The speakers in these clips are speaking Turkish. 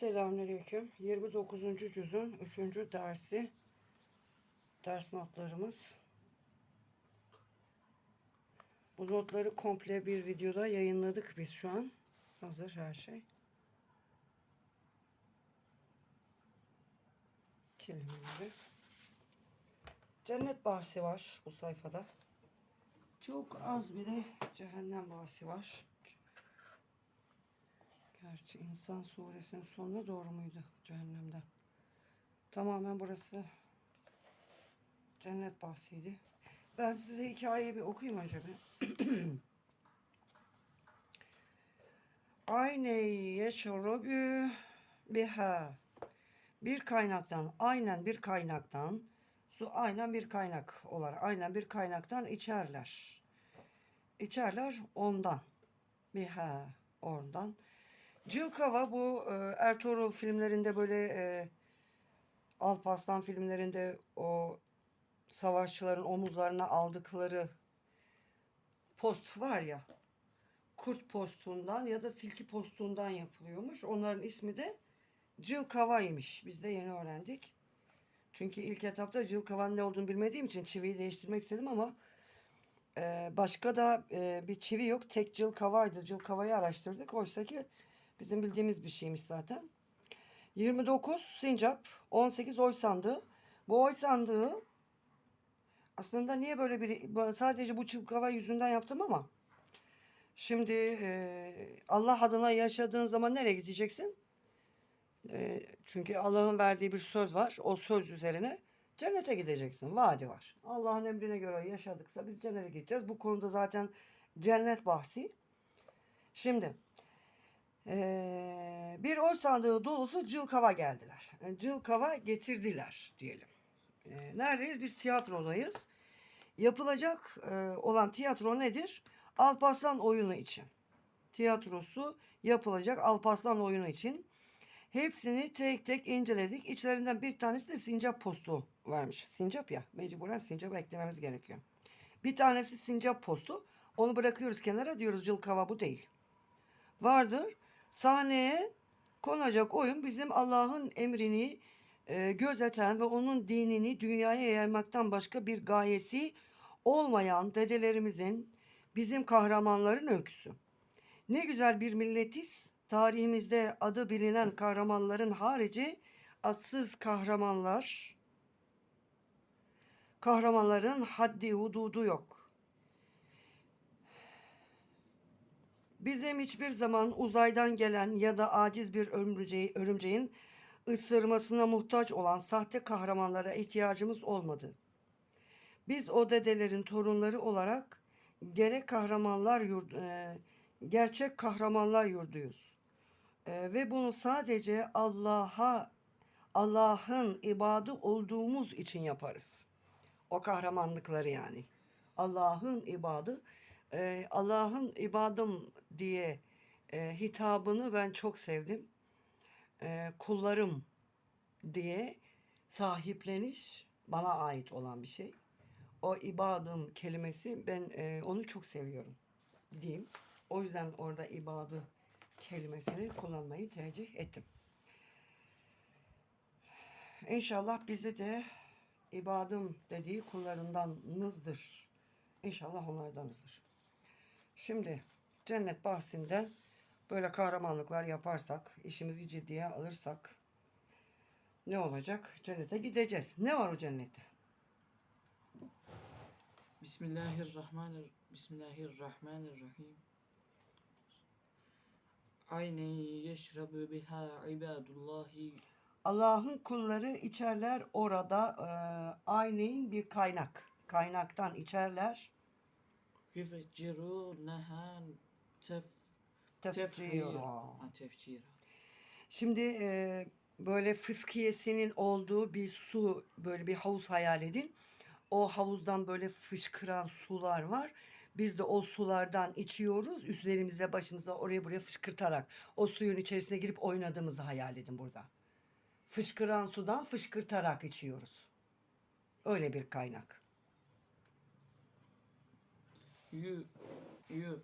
Selamünaleyküm. 29. cüzün 3. dersi ders notlarımız. Bu notları komple bir videoda yayınladık biz şu an. Hazır her şey. Kelimeleri. Cennet bahsi var bu sayfada. Çok az bir de cehennem bahsi var. Gerçi insan suresinin sonuna doğru muydu cehennemden? Tamamen burası cennet bahsiydi. Ben size hikayeyi bir okuyayım önce bir. Ayne yeşrubü biha. Bir kaynaktan, aynen bir kaynaktan, su aynen bir kaynak olarak, aynen bir kaynaktan içerler. İçerler ondan. Biha, ondan. Cılkava bu e, Ertuğrul filmlerinde böyle e, Alparslan filmlerinde o savaşçıların omuzlarına aldıkları post var ya kurt postundan ya da tilki postundan yapılıyormuş. Onların ismi de cılkavaymış. Biz de yeni öğrendik. Çünkü ilk etapta cılkavanın ne olduğunu bilmediğim için çiviyi değiştirmek istedim ama e, başka da e, bir çivi yok. Tek cılkavaydı. Cılkavayı araştırdık. Oysa ki Bizim bildiğimiz bir şeymiş zaten. 29 sincap, 18 oy sandığı. Bu oy sandığı aslında niye böyle bir sadece bu çılkava yüzünden yaptım ama şimdi e, Allah adına yaşadığın zaman nereye gideceksin? E, çünkü Allah'ın verdiği bir söz var. O söz üzerine cennete gideceksin. Vaadi var. Allah'ın emrine göre yaşadıksa biz cennete gideceğiz. Bu konuda zaten cennet bahsi. Şimdi bir oy sandığı dolusu cılkava geldiler. Yani cılkava getirdiler diyelim. Neredeyiz? Biz tiyatrodayız. Yapılacak olan tiyatro nedir? Alparslan oyunu için. Tiyatrosu yapılacak Alparslan oyunu için. Hepsini tek tek inceledik. İçlerinden bir tanesi de sincap postu varmış. Sincap ya. Mecburen sincap eklememiz gerekiyor. Bir tanesi sincap postu. Onu bırakıyoruz kenara diyoruz cılkava bu değil. Vardır sahneye konacak oyun bizim Allah'ın emrini e, gözeten ve onun dinini dünyaya yaymaktan başka bir gayesi olmayan dedelerimizin, bizim kahramanların öyküsü. Ne güzel bir milletiz. Tarihimizde adı bilinen kahramanların harici atsız kahramanlar, kahramanların haddi hududu yok. Bizim hiçbir zaman uzaydan gelen ya da aciz bir örümceği, örümceğin ısırmasına muhtaç olan sahte kahramanlara ihtiyacımız olmadı. Biz o dedelerin torunları olarak gerek kahramanlar yurdu, e, gerçek kahramanlar yurduyuz. E, ve bunu sadece Allah'a Allah'ın ibadı olduğumuz için yaparız. O kahramanlıkları yani. Allah'ın ibadı e, Allah'ın ibadım diye e, hitabını ben çok sevdim. E, kullarım diye sahipleniş bana ait olan bir şey. O ibadım kelimesi ben e, onu çok seviyorum diyeyim. O yüzden orada ibadı kelimesini kullanmayı tercih ettim. İnşallah bizi de ibadım dediği kullarındanızdır. İnşallah onlardanızdır. Şimdi cennet bahsinde böyle kahramanlıklar yaparsak, işimizi ciddiye alırsak ne olacak? Cennete gideceğiz. Ne var o cennette? Bismillahirrahmanirrahim. Bismillahirrahmanirrahim. Aynen yeşrebu biha ibadullahi Allah'ın kulları içerler orada e, ayneyin bir kaynak. Kaynaktan içerler. Yufecciruneha tef Tefcira. tefcira. Şimdi e, böyle fıskiyesinin olduğu bir su, böyle bir havuz hayal edin. O havuzdan böyle fışkıran sular var. Biz de o sulardan içiyoruz. Üstlerimize, başımıza oraya buraya fışkırtarak. O suyun içerisine girip oynadığımızı hayal edin burada. Fışkıran sudan fışkırtarak içiyoruz. Öyle bir kaynak. Yu yuf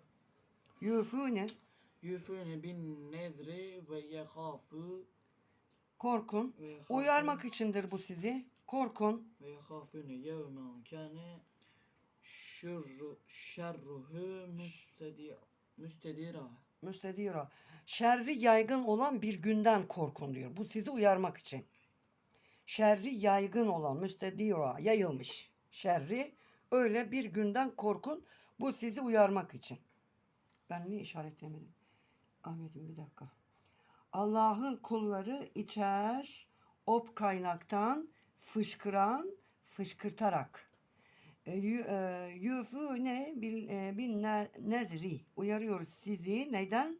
Yufune yufune bin nezri ve yehafu korkun ve Uyarmak içindir bu sizi. Korkun. ve yahafune yevmen kâne şerru şerruhu müstedi müstedira Müstedira. Şerri yaygın olan bir günden korkun diyor. Bu sizi uyarmak için. Şerri yaygın olan müstedira yayılmış. Şerri öyle bir günden korkun. Bu sizi uyarmak için. Ben niye işaretlemedim? Ahmet'im bir dakika. Allah'ın kulları içer op kaynaktan fışkıran fışkırtarak. E, yü- e, Yüfüne bil, e, bin ne- nedri. Uyarıyoruz sizi. Neden?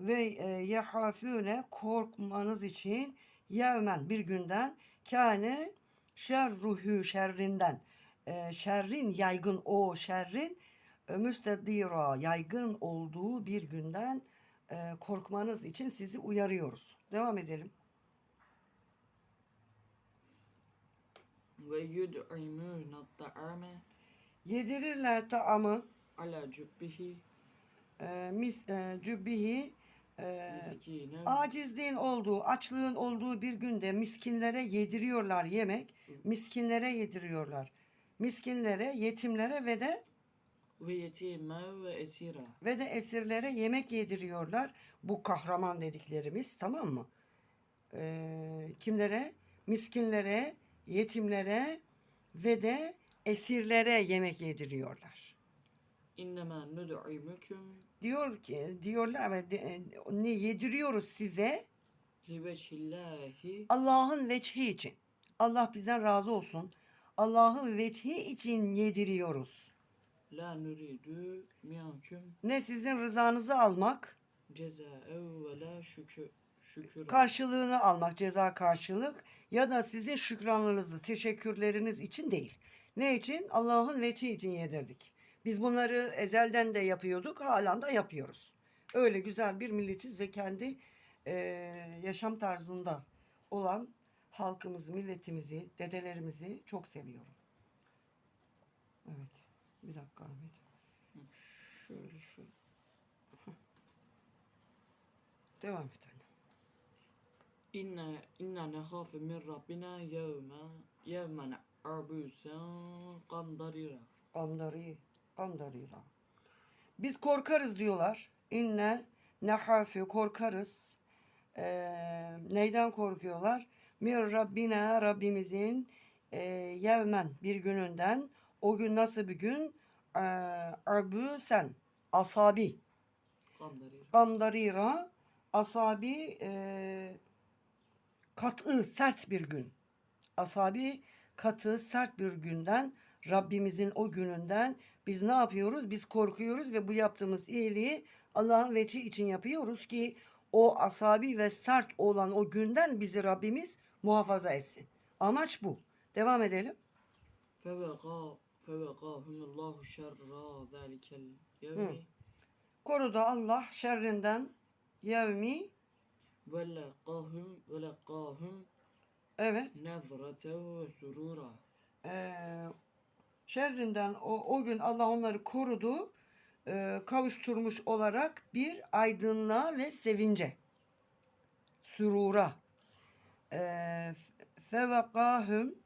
Ve e, yehafüne korkmanız için yevmen bir günden kâne şerruhu şerrinden. Şerrin yaygın o şerrin müstedira yaygın olduğu bir günden e, korkmanız için sizi uyarıyoruz. Devam edelim. ve yud'imûne ta'ame Yedirirler taamı ala cübbihi e, mis e, cübbihi e, acizliğin olduğu, açlığın olduğu bir günde miskinlere yediriyorlar yemek. Miskinlere yediriyorlar. Miskinlere, yetimlere ve de ve yetime ve esira ve de esirlere yemek yediriyorlar. Bu kahraman dediklerimiz tamam mı? Ee, kimlere? Miskinlere, yetimlere ve de esirlere yemek yediriyorlar. innemâ nud'imüküm Diyor ki diyorlar ve ne yediriyoruz size Allah'ın veçhi için. Allah bizden razı olsun. Allah'ın veçhi için yediriyoruz. La nuridu minküm Ne sizin rızanızı almak, cezâev ve la şükür şükür karşılığını almak, ceza karşılık ya da sizin şükranlarınızı, teşekkürleriniz için değil. Ne için? Allah'ın veçhi için yedirdik. Biz bunları ezelden de yapıyorduk, halen de yapıyoruz. Öyle güzel bir milletiz ve kendi eee, yaşam tarzında olan halkımızı, milletimizi, dedelerimizi çok seviyorum. Evet. Bir dakika Ahmet. Şöyle şu. Devam et anne. İnna inna nehâfe min rabbina yevme yevmen arbûsen kamdarira Andari, andarira. Biz korkarız diyorlar. İnne nehafi korkarız. Ee, neyden korkuyorlar? Mir Rabbina Rabbimizin e, yevmen bir gününden. O gün nasıl bir gün? Ee, Arbüsen asabi. Gamdarira asabi e, katı sert bir gün. Asabi katı sert bir günden Rabbimizin o gününden biz ne yapıyoruz? Biz korkuyoruz ve bu yaptığımız iyiliği Allah'ın veçi için yapıyoruz ki o asabi ve sert olan o günden bizi Rabbimiz muhafaza etsin. Amaç bu. Devam edelim. Feveka fevekahumullahu şerra zâlikel yevmi Korudu Allah şerrinden yevmi ve lekahum ve lekahum evet. nezreten ve surura Ee, şerrinden o, o gün Allah onları korudu, e, kavuşturmuş olarak bir aydınlığa ve sevince, sürura. Ee, fevekahüm,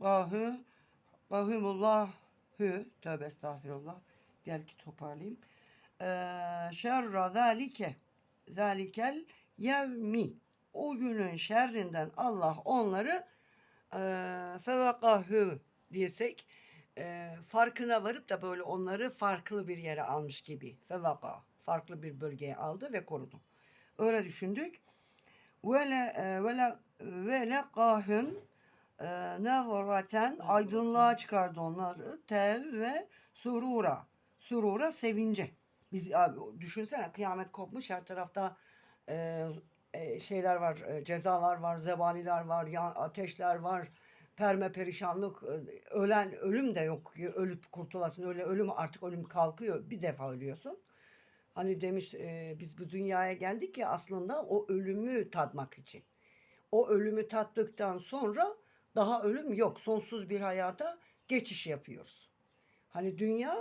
gahü, gahümullahü, tövbe estağfirullah, gel ki toparlayayım. Ee, şerra zalike, zalikel yevmi, o günün şerrinden Allah onları eee fevakahü diyesek eee, farkına varıp da böyle onları farklı bir yere almış gibi. Fevaka farklı bir bölgeye aldı ve korudu. Öyle düşündük. Ve le eee, ve lekahum eee, nevraten aydınlığa çıkardı onları. Tev ve surura. Surura sevince. Biz abi, düşünsene kıyamet kopmuş her tarafta eee, e, şeyler var, e, cezalar var, zebaniler var, ya, ateşler var, perme perişanlık, e, ölen ölüm de yok. Ölüp kurtulasın. Öyle ölüm artık ölüm kalkıyor. Bir defa ölüyorsun. Hani demiş e, biz bu dünyaya geldik ya aslında o ölümü tadmak için. O ölümü tattıktan sonra daha ölüm yok. Sonsuz bir hayata geçiş yapıyoruz. Hani dünya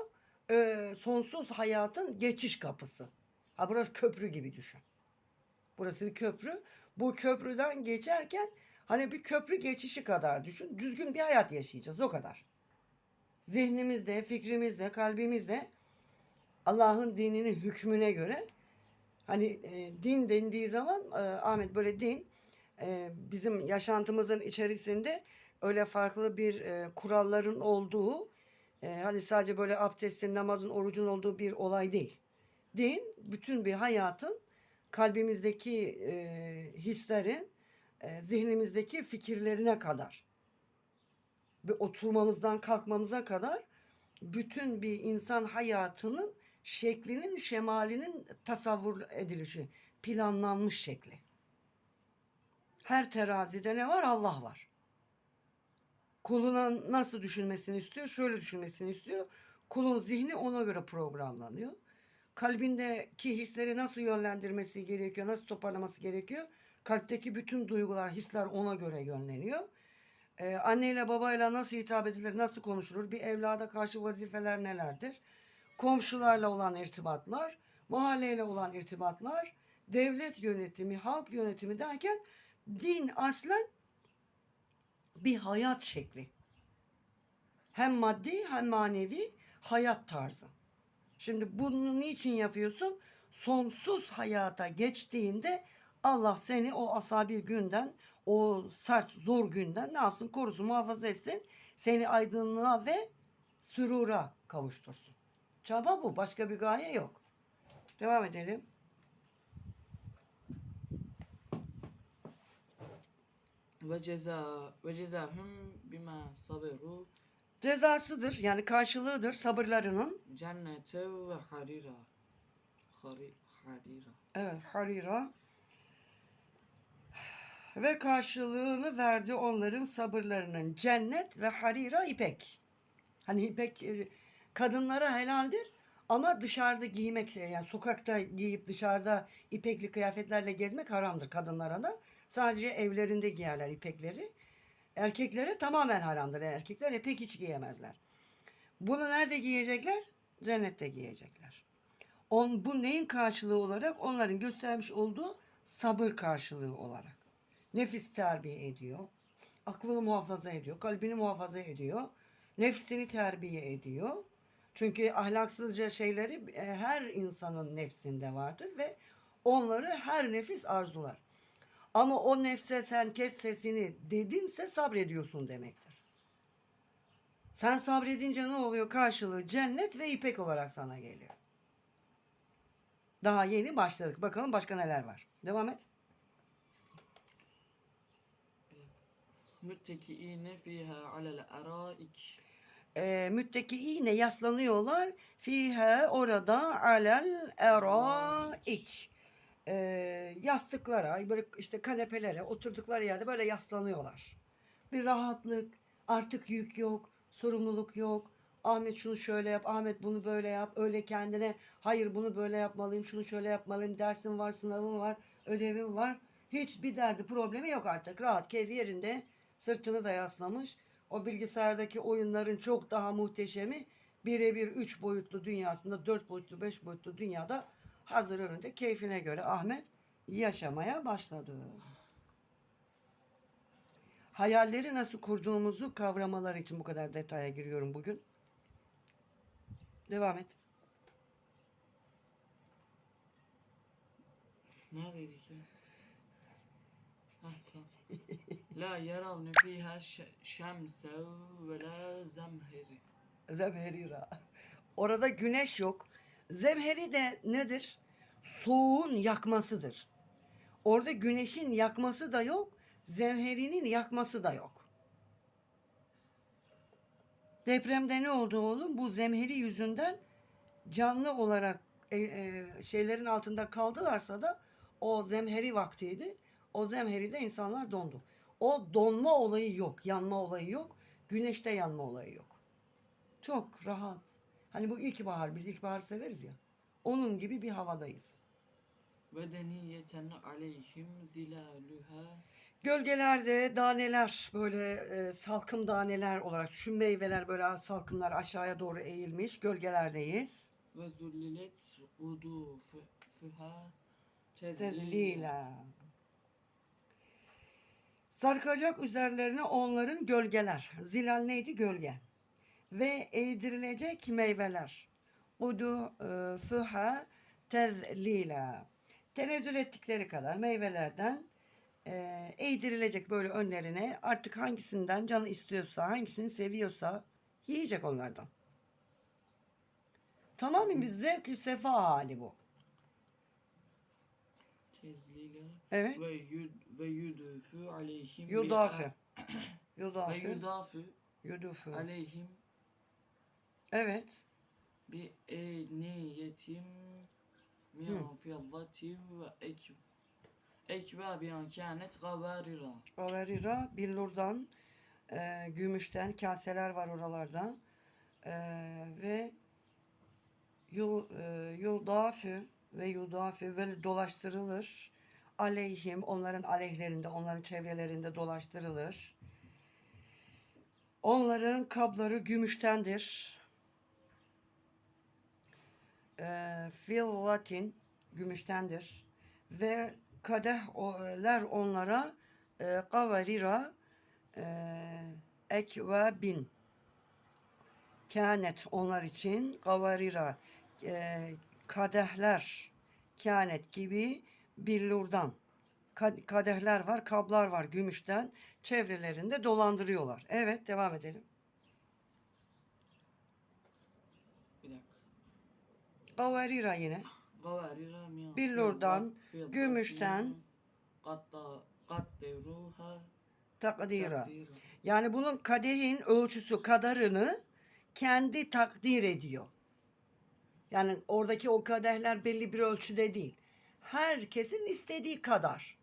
e, sonsuz hayatın geçiş kapısı. Ha burası köprü gibi düşün. Burası bir köprü. Bu köprüden geçerken hani bir köprü geçişi kadar düşün. Düzgün bir hayat yaşayacağız o kadar. Zihnimizde, fikrimizde, kalbimizde Allah'ın dininin hükmüne göre hani e, din dendiği zaman e, Ahmet böyle din bizim yaşantımızın içerisinde öyle farklı bir kuralların olduğu hani sadece böyle abdestin, namazın, orucun olduğu bir olay değil. Din bütün bir hayatın kalbimizdeki hislerin, zihnimizdeki fikirlerine kadar ve oturmamızdan kalkmamıza kadar bütün bir insan hayatının şeklinin, şemalinin tasavvur edilişi, planlanmış şekli. Her terazide ne var? Allah var. Kuluna nasıl düşünmesini istiyor? Şöyle düşünmesini istiyor. Kulun zihni ona göre programlanıyor. Kalbindeki hisleri nasıl yönlendirmesi gerekiyor? Nasıl toparlaması gerekiyor? Kalpteki bütün duygular, hisler ona göre yönleniyor. Ee, anneyle babayla nasıl hitap edilir, nasıl konuşulur? Bir evlada karşı vazifeler nelerdir? Komşularla olan irtibatlar, mahalleyle olan irtibatlar, devlet yönetimi, halk yönetimi derken din aslen bir hayat şekli. Hem maddi hem manevi hayat tarzı. Şimdi bunu niçin yapıyorsun? Sonsuz hayata geçtiğinde Allah seni o asabi günden, o sert zor günden ne yapsın? Korusun, muhafaza etsin. Seni aydınlığa ve sürura kavuştursun. Çaba bu. Başka bir gaye yok. Devam edelim. Ve ceza ve cezahum bima saberu Cezasıdır yani karşılığıdır sabırlarının. cennete ve harira. Hari, harira. Evet harira. Ve karşılığını verdi onların sabırlarının cennet ve harira ipek. Hani ipek e, kadınlara helaldir ama dışarıda giymek yani sokakta giyip dışarıda ipekli kıyafetlerle gezmek haramdır kadınlara da. Sadece evlerinde giyerler ipekleri. Erkeklere tamamen haramdır. Erkekler ipek hiç giyemezler. Bunu nerede giyecekler? Cennette giyecekler. On, bu neyin karşılığı olarak? Onların göstermiş olduğu sabır karşılığı olarak. Nefis terbiye ediyor. Aklını muhafaza ediyor. Kalbini muhafaza ediyor. Nefsini terbiye ediyor. Çünkü ahlaksızca şeyleri e, her insanın nefsinde vardır ve onları her nefis arzular. Ama o nefse sen kes sesini dedinse sabrediyorsun demektir. Sen sabredince ne oluyor? Karşılığı cennet ve ipek olarak sana geliyor. Daha yeni başladık. Bakalım başka neler var. Devam et. Müttekiine fiha alel araik. Ee, müttekiine yaslanıyorlar. Fihe orada alel eraik. Ee, yastıklara, böyle işte kanepelere, oturdukları yerde böyle yaslanıyorlar. Bir rahatlık, artık yük yok, sorumluluk yok. Ahmet şunu şöyle yap, Ahmet bunu böyle yap. Öyle kendine, hayır bunu böyle yapmalıyım, şunu şöyle yapmalıyım. Dersim var, sınavım var, ödevim var. Hiçbir derdi, problemi yok artık. Rahat, keyfi yerinde. Sırtını da yaslamış. O bilgisayardaki oyunların çok daha muhteşemi birebir üç boyutlu dünyasında, dört boyutlu, beş boyutlu dünyada hazır önünde keyfine göre Ahmet yaşamaya başladı. Hayalleri nasıl kurduğumuzu kavramalar için bu kadar detaya giriyorum bugün. Devam et. Neredeydik ya? Hah tamam. La yaravne fiha şemse ve la zemheri. Zemherira. Orada güneş yok. Zemheri de nedir? Soğuğun yakmasıdır. Orada güneşin yakması da yok. Zemherinin yakması da yok. Depremde ne oldu oğlum? Bu zemheri yüzünden canlı olarak e, e, şeylerin altında kaldılarsa da o zemheri vaktiydi. O zemheride insanlar dondu. O donma olayı yok, yanma olayı yok. Güneşte yanma olayı yok. Çok rahat. Hani bu ilkbahar, biz ilkbaharı severiz ya. Onun gibi bir havadayız. Ve deniyeten aleyhim zilaluha. Gölgelerde daneler böyle e, salkım daneler olarak düşün meyveler böyle salkımlar aşağıya doğru eğilmiş gölgelerdeyiz. Ve zullilet kudufuha tezlila. Sarkacak üzerlerine onların gölgeler. Zilal neydi? Gölge. Ve eğdirilecek meyveler. Udu e, füha tezlila. Tenezzül ettikleri kadar meyvelerden e, eğdirilecek böyle önlerine artık hangisinden canı istiyorsa, hangisini seviyorsa yiyecek onlardan. Tamamen bir zevk sefa hali bu. Tezlila. Evet. Ve yud ve yudufu aleyhim. Yudafi. Ve Yudafi. Yudufu. aleyhim Evet. bi eniyetim min fiddati ve ek ekvabiyan kânet gavarira. Averira billurdan e, gümüşten kaseler var oralarda. E, ve yul, e, yudafi ve yudafi ve dolaştırılır. Aleyhim onların aleyhlerinde, onların çevrelerinde dolaştırılır. Onların kabları gümüştendir. E, fillatin gümüştendir. Ve kadehler onlara e, kavarira e, ek ve bin kânet onlar için kavarira e, kadehler kânet gibi billurdan Ka- kadehler var kablar var gümüşten çevrelerinde dolandırıyorlar. Evet devam edelim. Bir dakika. Kavarira yine Gavarira min Billurdan, gümüşten, Katta takdira. takdira. Yani bunun kadehin ölçüsü kadarını kendi takdir ediyor. Yani oradaki o kadehler belli bir ölçüde değil. Herkesin istediği kadar,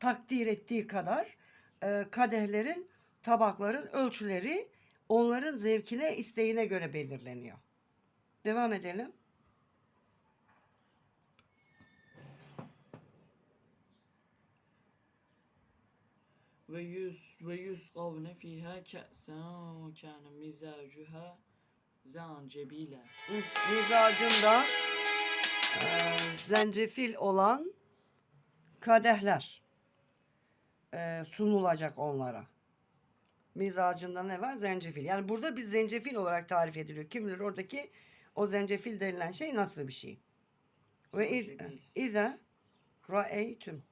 takdir ettiği kadar e, kadehlerin, tabakların ölçüleri onların zevkine, isteğine göre belirleniyor. Devam edelim. Ve yüz ve yusqavne fiha ka'san ve kana mizacuha zancebila. mizacında e, zencefil olan kadehler e, sunulacak onlara. Mizacında ne var? Zencefil. Yani burada bir zencefil olarak tarif ediliyor. Kim bilir oradaki o zencefil denilen şey nasıl bir şey? Ve iz, ize ra'eytüm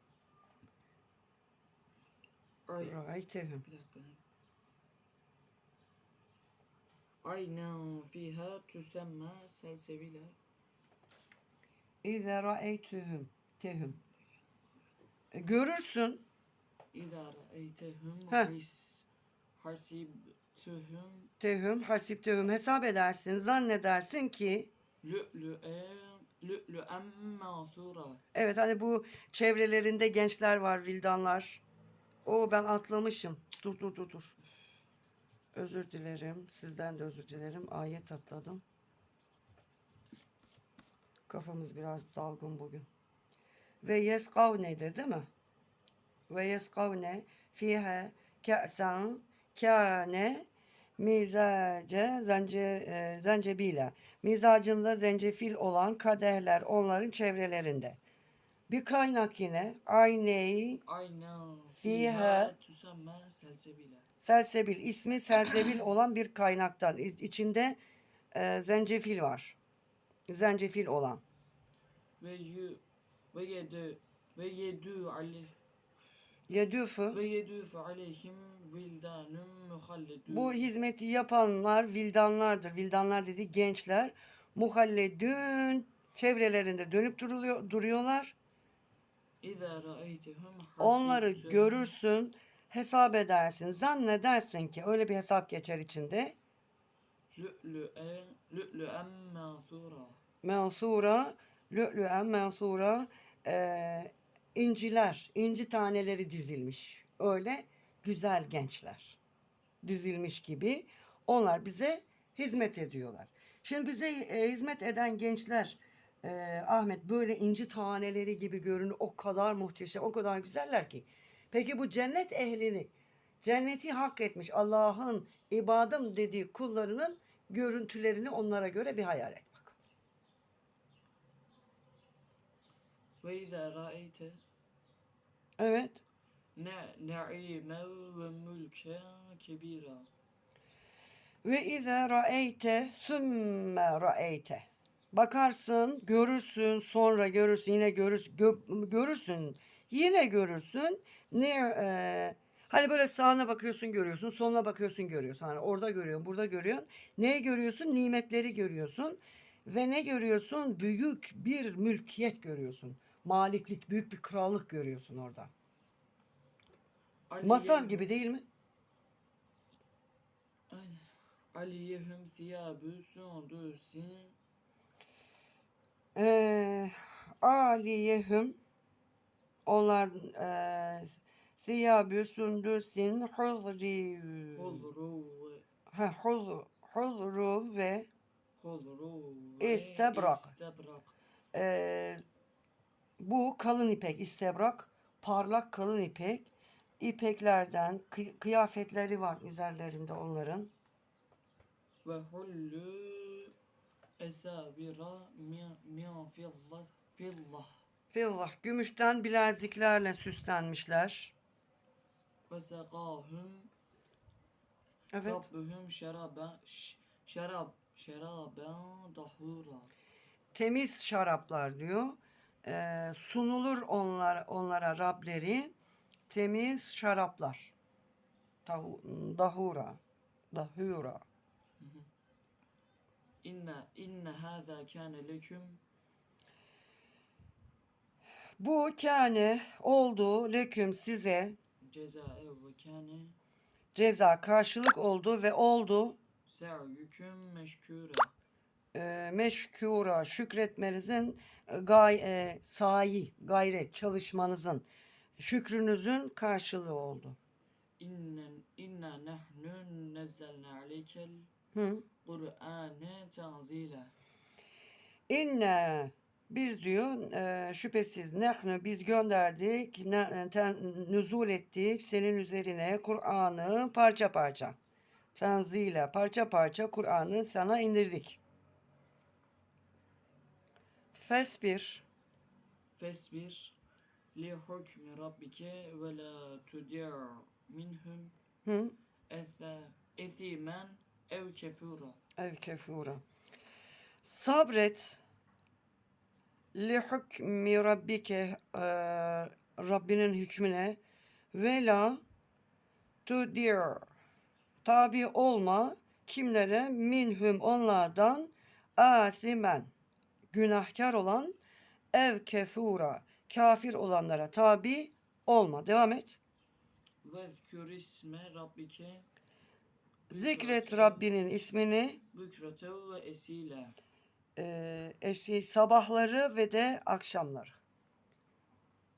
Ay, ra'eytehum bir dakika. Aynen fiha tusemma selsebila. ize ra'eytühüm tehüm E, görürsün İza ra'eytehum Heh. his hasibtuhum tehüm hasiptehüm hesap edersin zannedersin ki lü'lü'en lü'lü'en mansura. Evet hani bu çevrelerinde gençler var, vildanlar. O ben atlamışım. Dur dur dur dur. Özür dilerim. Sizden de özür dilerim. Ayet atladım. Kafamız biraz dalgın bugün. Ve yeskavne'de değil mi? Ve yeskavne fiha ka'san kâne mizace zence, e, zencebile. Mizacında zencefil olan kadehler onların çevrelerinde. Bir kaynak yine ayneyi Aynen Fiha tusemma selsebila. selsebil ismi selsebil olan bir kaynaktan İ- içinde e, zencefil var. Zencefil olan. Ve yu ve yedu ve yedu aleyh Yedüfü ve yedufu aleyhim vildanun muhalledun. bu hizmeti yapanlar vildanlardır. Vildanlar dediği gençler muhalledün çevrelerinde dönüp duruluyor, duruyorlar. Onları görürsün, hesap edersin, zannedersin ki öyle bir hesap geçer içinde. lü'lü'en mansura. Mensura, lü'lü'en mensura, eee, inciler, inci taneleri dizilmiş. Öyle güzel gençler dizilmiş gibi. Onlar bize hizmet ediyorlar. Şimdi bize e, hizmet eden gençler e, Ahmet böyle inci taneleri gibi görünür. O kadar muhteşem, o kadar güzeller ki. Peki bu cennet ehlini, cenneti hak etmiş Allah'ın ibadım dediği kullarının görüntülerini onlara göre bir hayal et bak. Ve izâ ra'eyte Evet. ne na'imen ve mülken kebira. Ve izâ ra'eyte sümme ra'eyte. Bakarsın, görürsün, sonra görürsün, yine görürsün, gö- görürsün, yine görürsün. Ne e, hani böyle sağına bakıyorsun görüyorsun, soluna bakıyorsun görüyorsun. Hani orada görüyorsun, burada görüyorsun. Neyi görüyorsun? Nimetleri görüyorsun. Ve ne görüyorsun? Büyük bir mülkiyet görüyorsun. Maliklik, büyük bir krallık görüyorsun orada. Masal Aliyehum- gibi değil mi? Aynen. Aliyehum thiyâbü sundusin Ee, aliyehum onlar e, thiyabü sündüsin hudri hudru ve ha, hudru, hudru ve hudru ve İstebrak. istebrak. e, bu kalın ipek istebrak parlak kalın ipek ipeklerden kı- kıyafetleri var üzerlerinde onların ve hullu esabira min, min fillah fillah fillah gümüşten bileziklerle süslenmişler ve sekahum evet rabbuhum şeraben şerab şeraben dahura temiz şaraplar diyor. Ee, sunulur onlar onlara Rableri temiz şaraplar. Tahu, dahura. Dahura. İnne inne hâzâ kâne leküm. Bu kâne oldu leküm size. Cezâe ve kâne. Ceza karşılık oldu ve oldu. Se'yüküm meşkûre. E, meşkura şükretmenizin gay, e, sayi gayret çalışmanızın şükrünüzün karşılığı oldu. innen inna nahnu nezzelna aleykel. Hı. Kur'ane tanzile İnne biz diyor e, şüphesiz nehnu biz gönderdik ne, ten, nüzul ettik senin üzerine Kur'an'ı parça parça. Tenzile parça parça Kur'an'ı sana indirdik. Fesbir Fesbir li hukmi rabbike ve la tudir minhum. Ethimen ev kefura ev kefura. Sabret li hukmi rabbike e, Rabbinin hükmüne ve la tudir tabi olma kimlere minhum onlardan asimen günahkar olan ev kefura kafir olanlara tabi olma. Devam et. Vezkür isme rabbike Zikret Rabbinin ismini bükrete ve esile e, esi sabahları ve de akşamları.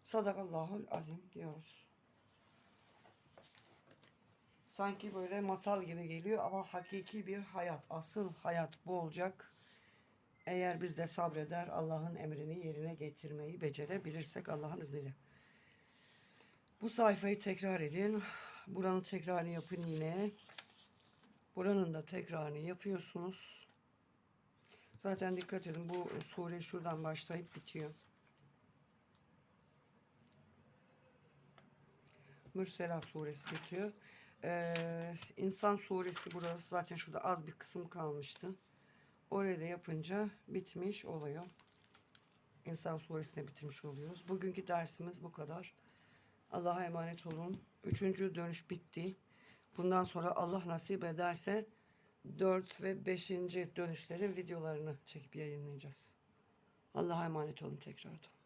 Sadakallahul azim diyoruz. Sanki böyle masal gibi geliyor ama hakiki bir hayat. Asıl hayat bu olacak. Eğer biz de sabreder Allah'ın emrini yerine getirmeyi becerebilirsek Allah'ın izniyle. Bu sayfayı tekrar edin. Buranın tekrarını yapın yine. Buranın da tekrarını yapıyorsunuz. Zaten dikkat edin bu sure şuradan başlayıp bitiyor. Mürselah suresi bitiyor. Ee, İnsan suresi burası zaten şurada az bir kısım kalmıştı. Oraya da yapınca bitmiş oluyor. İnsan suresini bitirmiş oluyoruz. Bugünkü dersimiz bu kadar. Allah'a emanet olun. Üçüncü dönüş bitti. Bundan sonra Allah nasip ederse 4 ve 5. dönüşlerin videolarını çekip yayınlayacağız. Allah'a emanet olun tekrardan.